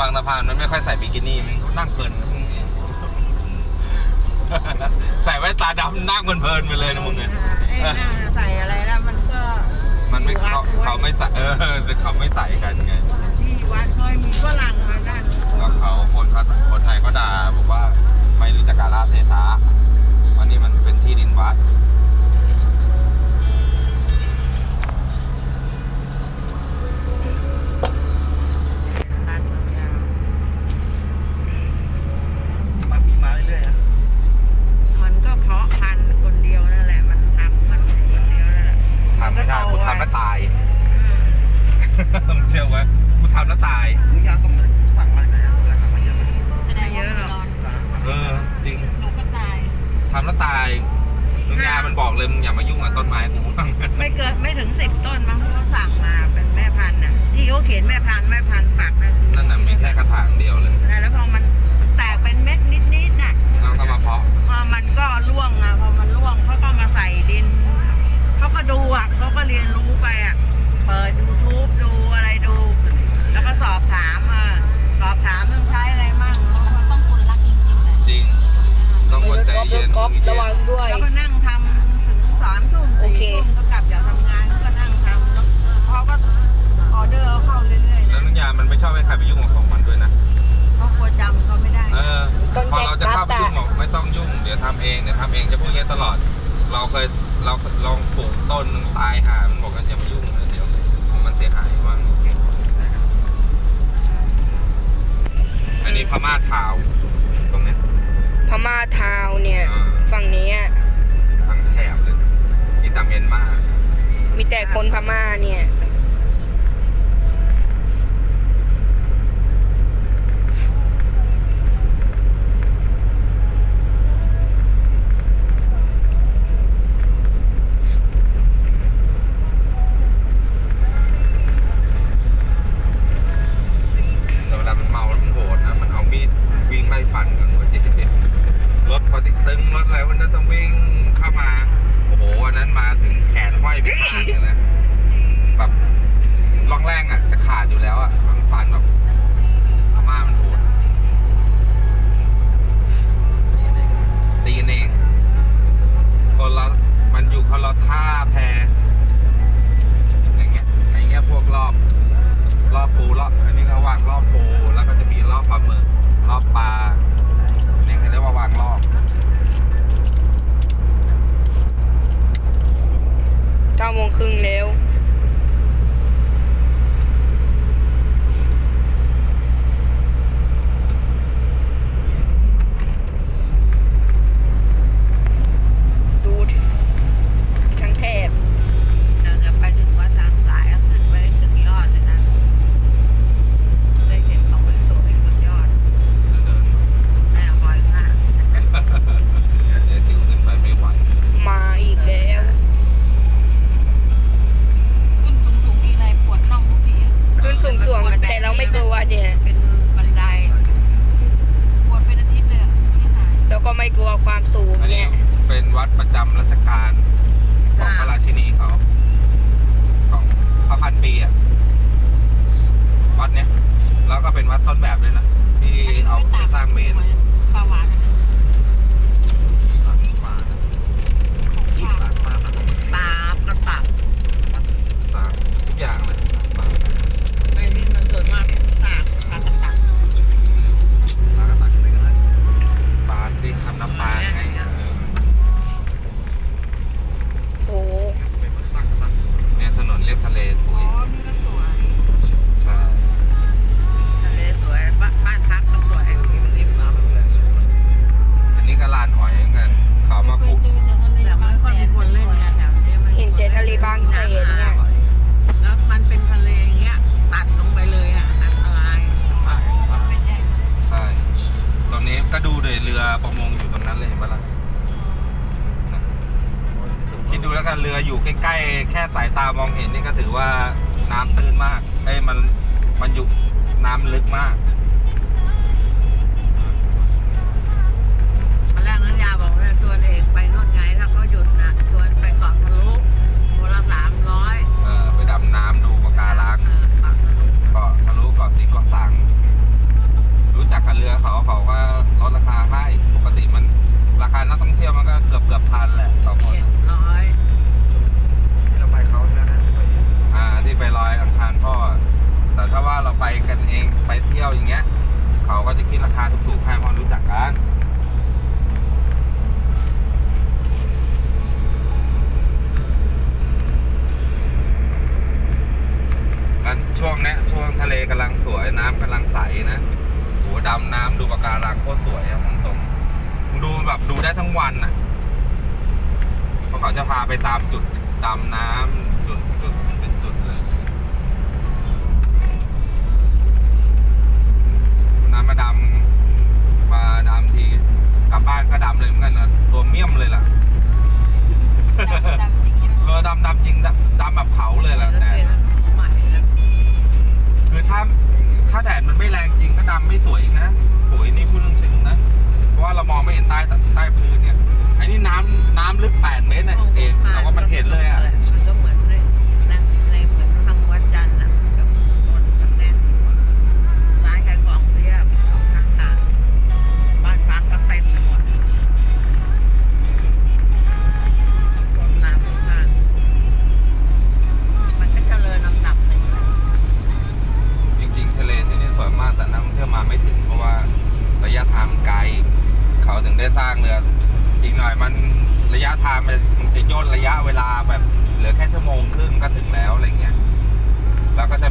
บางสะพานมันไม่ค่อยใส่บิกินี่มันนั่งเพลินใส่แว่นตาดำนั่งเพลินๆไปเลยนะมึงเนี่ยไอ้ใส่อะไรแล้วมันก็มันไม่เขาเขาไม่ใส่เออเขาไม่ใส่กันไงียนรู้ไปอะ เปิด YouTube ดูอะไรดู แล้วก็สอบถามอะสอบถามเรื่องใช้อะไรมั่งมันต้องคนรักจริงๆแหละจริง ต้องคนใจเย็นก๊อฟระวังด้วย แล้วก็นั่งทำถึงสามทุ่มโอสี่เค ทุ่ก็กลับจากทำงานก็นั่งทำแล้วเขาก็ออเดอร์เข้าเรื่อยๆแล้วนะนุญญามันไม่ชอบให้ใครไปยุ่งของมันด้วยนะ เขากลัวจำเขาไม่ได้ เออพอเราจะเข้าไปยุ่งบอกไม่ต้องยุ่ง เดี๋ยวทำเอง เดี๋ยวทำเองจะพูดอย่างนี้ตลอด เราเคย เราลองปลูกต้นตายหามันบอกกันจะมายุ่งนะเดี๋ยว มันเสียหายมางอันนี้พม่าทาวตรงนี้พม่าทาวเนี่ย ฝั่งนี้ ทั้งแถบเลยนี่ตามเมียนมา มีแต่คนพม่าเนี่ย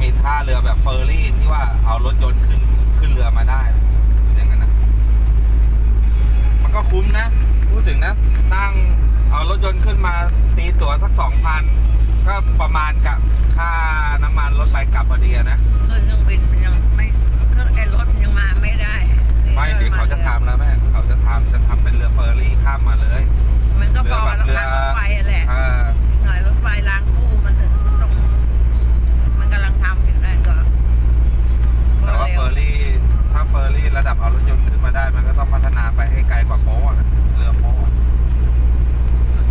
มีท่าเรือแบบเฟอร์รี่ที่ว่าเอารถยนต์ขึ้นขึ้นเรือมาได้ อย่างนั้นนะมันก็คุ้มนะ พูดถึงนะ นั่งเอารถยนต์ขึ้นมาตีตั๋วสักสองพันก็ประมาณกับค่าน้ำมันรถไปกลับพอดีนะเครื่องบินยังไม่เครื่องไอ้รถยังมาไม่ได้ไม่เดี๋ยวเขาจะทำแล้วแม่เขาจะทำจะทำเป็นเรือเฟอร์รี่ข้ามมาเลย มันก็พอแล้วรถไฟแหละหน่อยรถไฟล้าง เฟอร์รี่ระดับเอารถยนต์ขึ้นมาได้ มันก็ต้องพัฒนาไปให้ไกลกว่าโป๊ะนะเรือโป๊ะ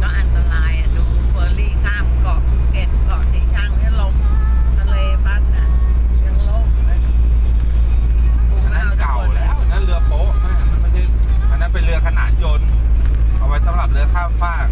ก็อันตรายอะดูเฟอร์รี่ข้ามเกาะภูเก็ตเกาะสีชังเนี่ลงทะเลพัดน่ะยังโล่งเลยปูนนั้นเก่าแล้วนั่นเรือโป๊ะแม่มันไม่ใช่อันนั้นเป็นเรือขนาดยนต์เอาไว้สำหรับเรือข้ามฟาก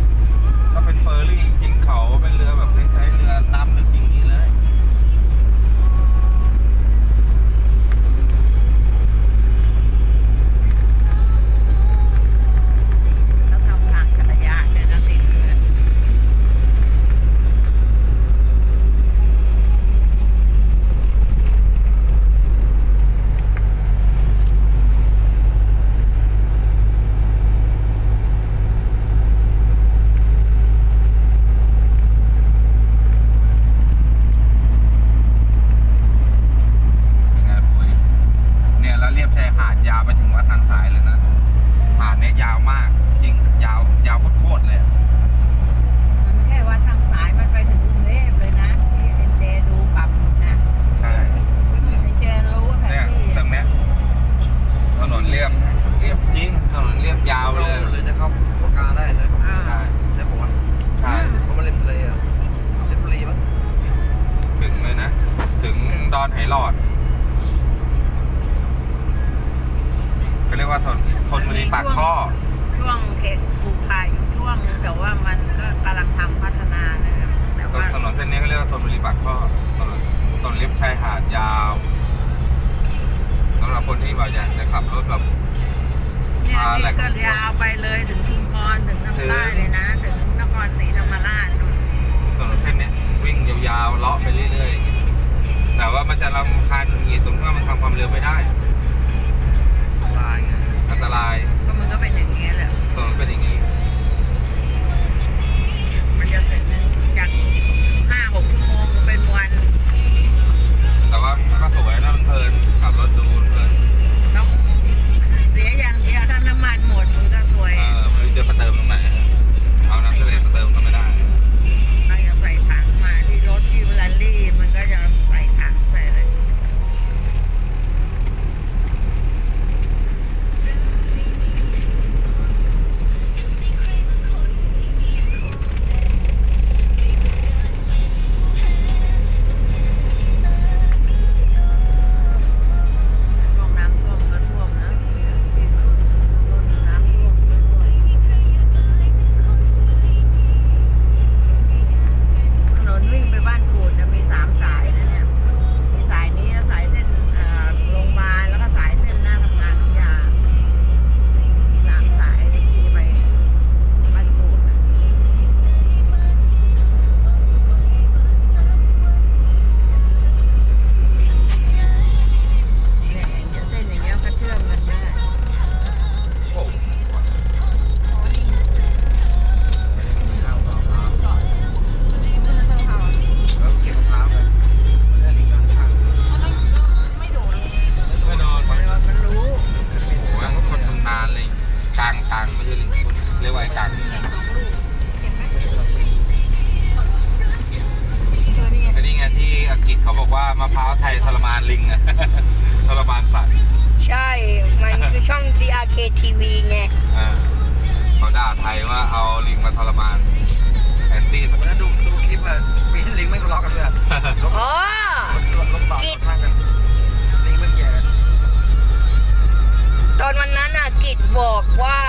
บอกว่า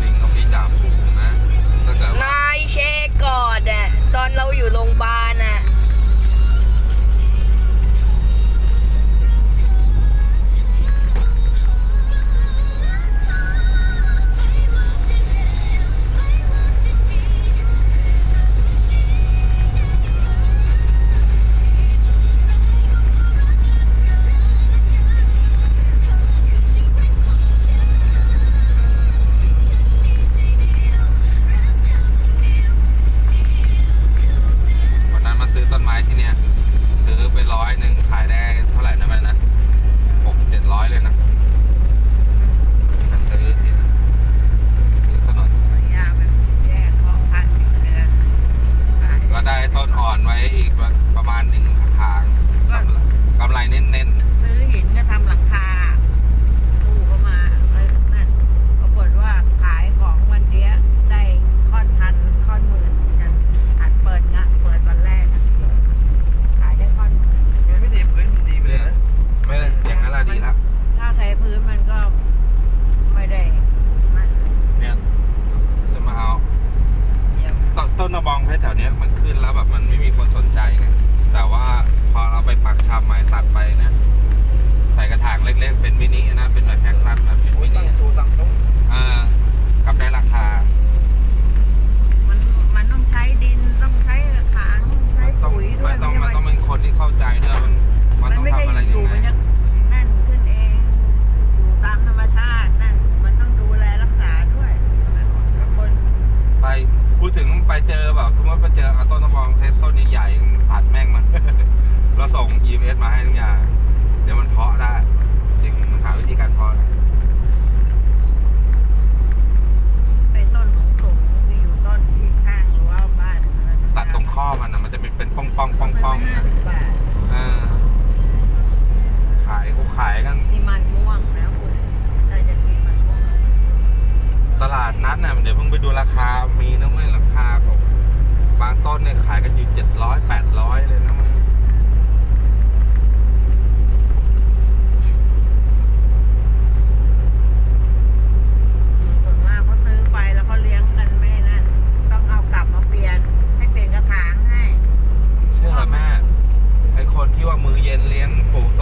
ลิงเขามีจ่าฝูงนะานายเชก่อนเนี่ยตอนเราอยู่โรงพยาบาล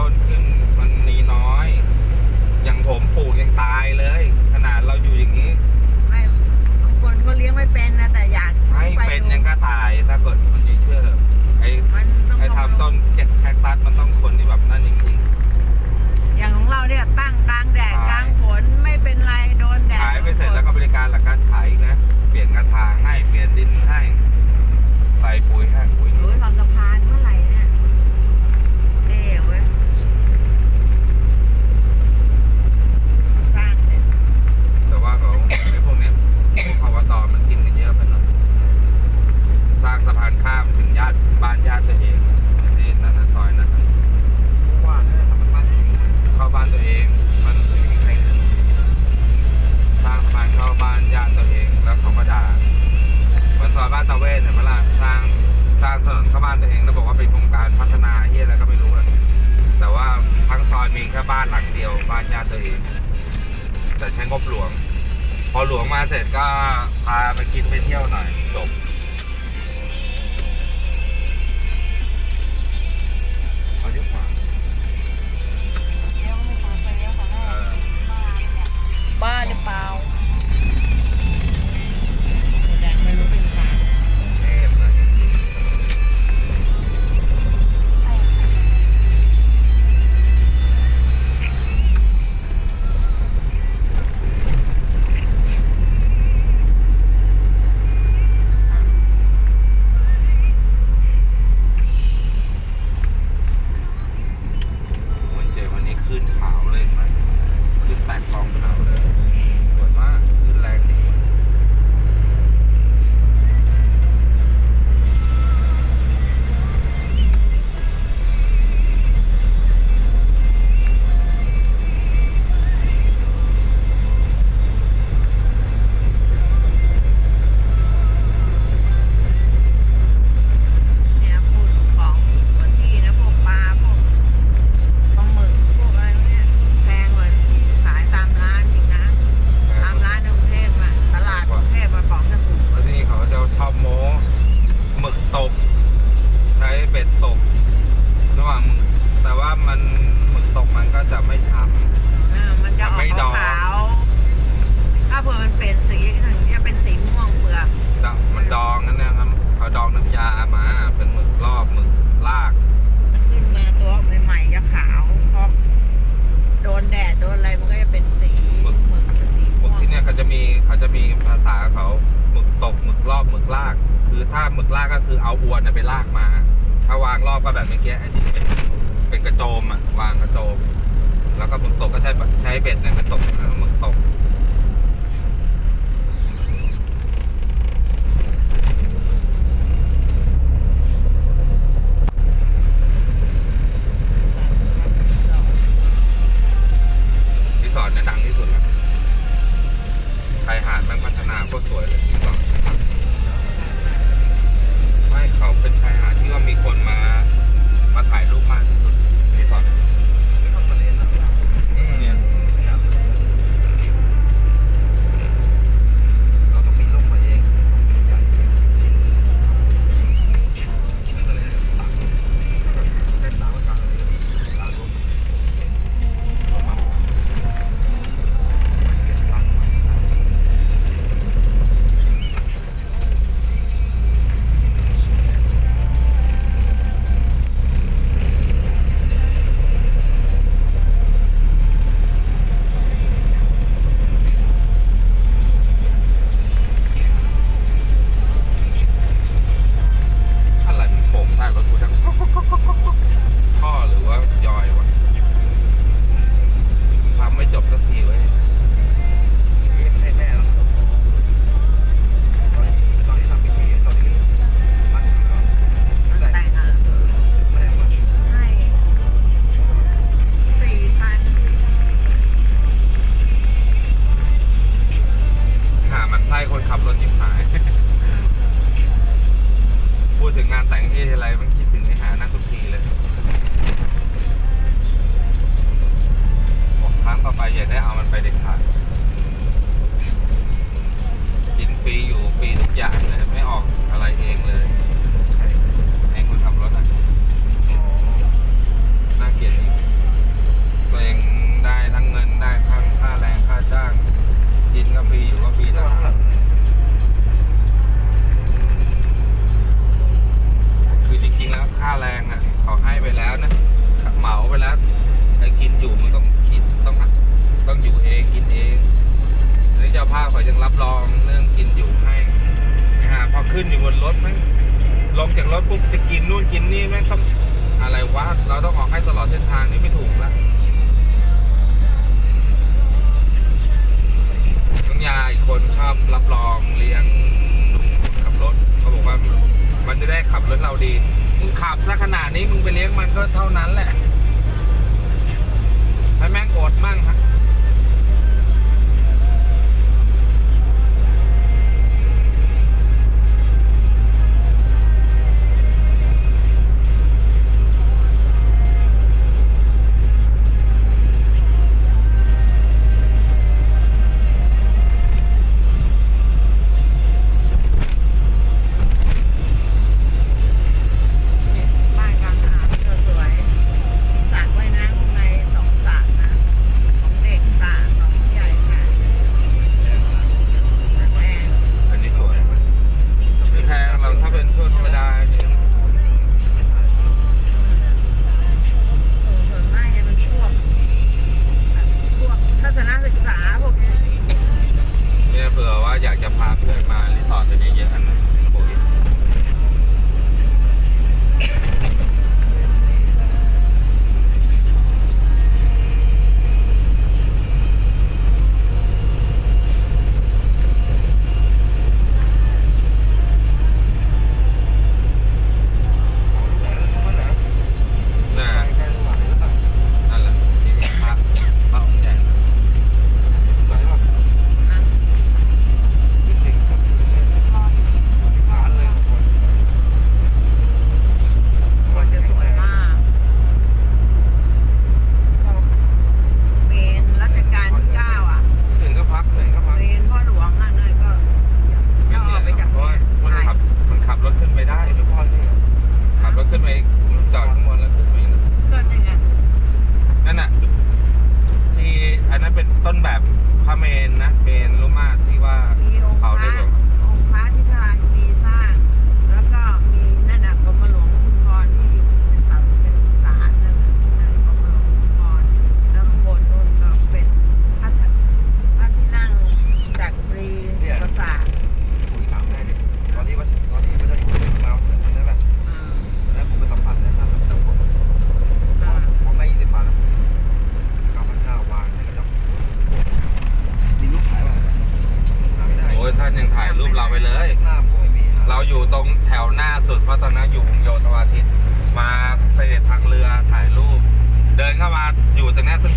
confident เห็นไหล่ะสร้างสร้างถนนเข้าบ้านตัวเองแล้วบอกว่าเป็นโครงการพัฒนาเฮียอะไรก็ไม่รู้อะแต่ว่าทั้งซอยมีแค่บ้านหลังเดียว บ้านญาติตัวเองแต่ใช้งบหลวง พอหลวงมาเสร็จก็พาไปกินไปเที่ยวหน่อยจบเอาเยอะกว่าบ้าหรือเปล่า รอบก็แบบเมื่อกี้อันนี้เป็นเป็นกระโจมอะวางกระโจม แล้วก็มึงตกก็ใช้ใช้เบ็ดเนี่ยมันตกแล้วมึงตก เส้นทางนี้ไม่ถูกละน้องยาอีกคนชอบรับรองเลี้ยงลุงคขับรถ เขาบอกว่ามันจะได้ขับรถเราดี มึงขับซะขนาดนี้มึงไปเลี้ยงมันก็เท่านั้นแหละถ้าแม่งอดมั่งครับ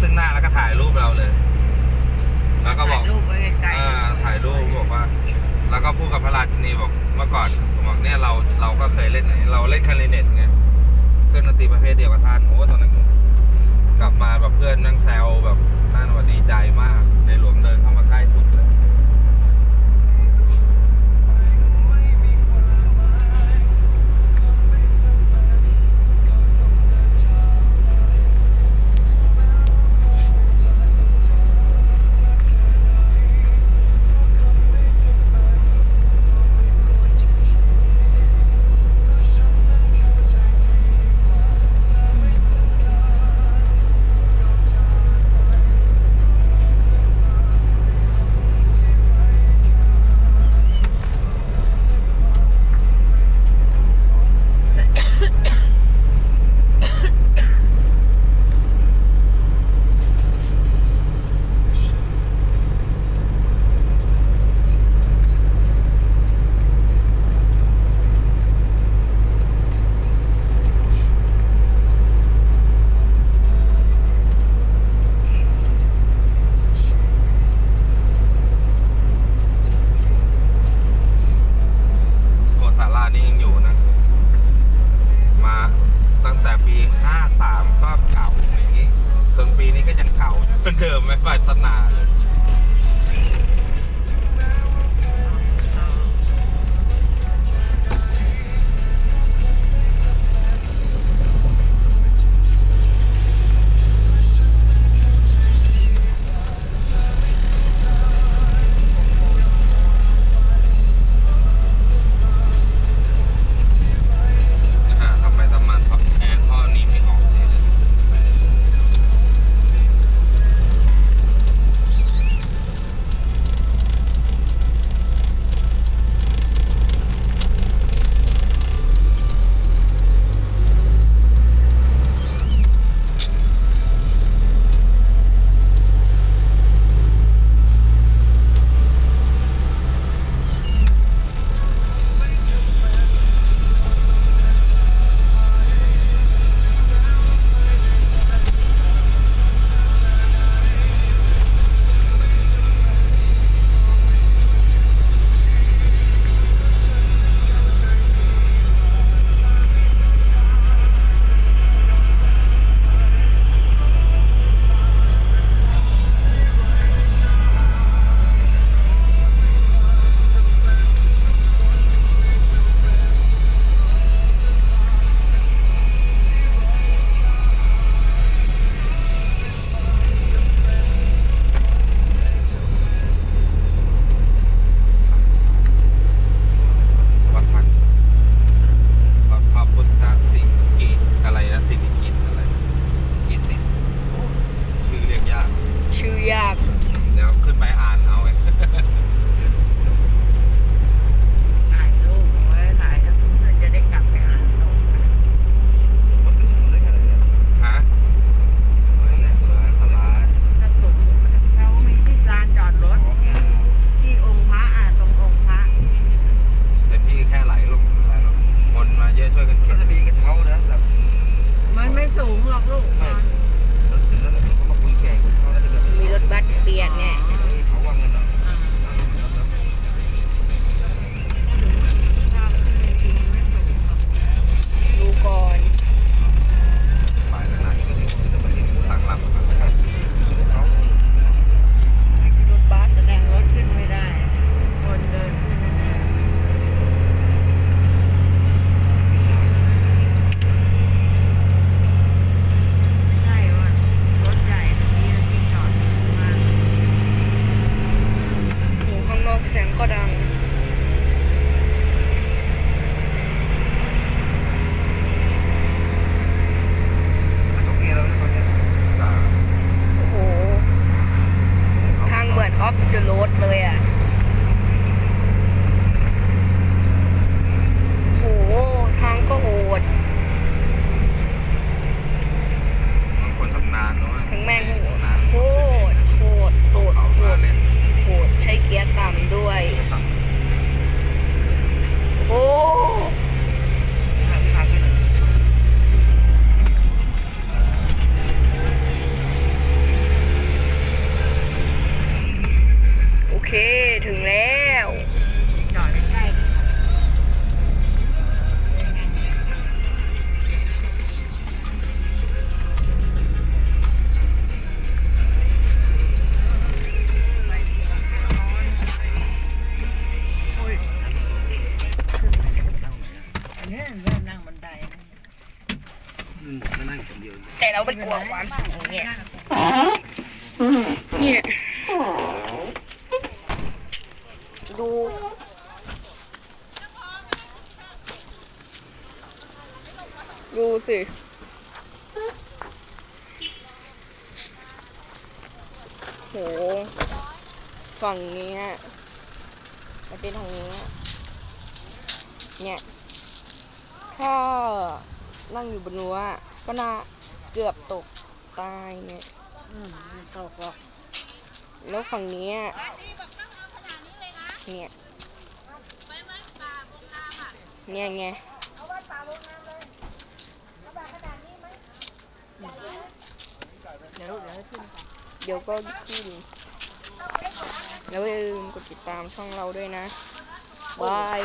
ซึ่งหน้าแล้วก็ถ่ายรูปเราเลย แล้วก็บอกถ่ายรูปบอกว่า แล้วก็พูดกับพระราชินีบอกเมื่อก่อนผมบอกเนี่ยเราเราก็เคยเล่นองเราเล่นคลาริเนตไงเครื่องดนตรีประเภทเดียวกับท่านโอ้ตอนนั้นกลับมาแบบเพื่อนนั่งแซวแบบท่านว่าดีใจมากในหลวงเดินเข้ามาใกล้สุด อฟเดอะโรดเลยอะ เราไม่กลัวความสูงเนี่ยเนี่ยดูดูสิโห ฝั่งเนี้ยมันเป็นทางนี้อะเนี่ย ถ้านั่งอยู่บนรั้วก็น่า เกือบตกตายเนี่ยอืมไม่ตกหรอกแล้วฝั่งเนี้ยเนี่ยเนี่ยไงเดี๋ยวเดี๋ยวขึ้นก่อนเดี๋ยวก็ขึ้นแล้วอย่าลืมกดติดตามช่องเราด้วยนะบาย